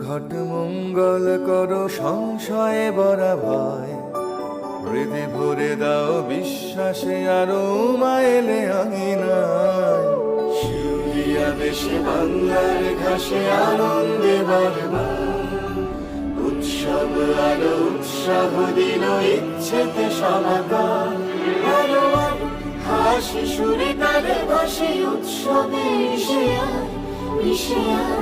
ঘট মঙ্গল করো সংশয়ে বরা ভয় হৃদে ভরে দাও বিশ্বাসে আরও মাইলে আঙিনায় শিউলিয়া দেশে বাংলার ঘাসে আনন্দে বরমা উৎসব আলো উৎসাহ দিল ইচ্ছেতে আলো হাসি সুরে তালে বসে উৎসবে মিশে আয়।